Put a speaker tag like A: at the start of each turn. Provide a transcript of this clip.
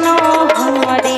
A: の終わり」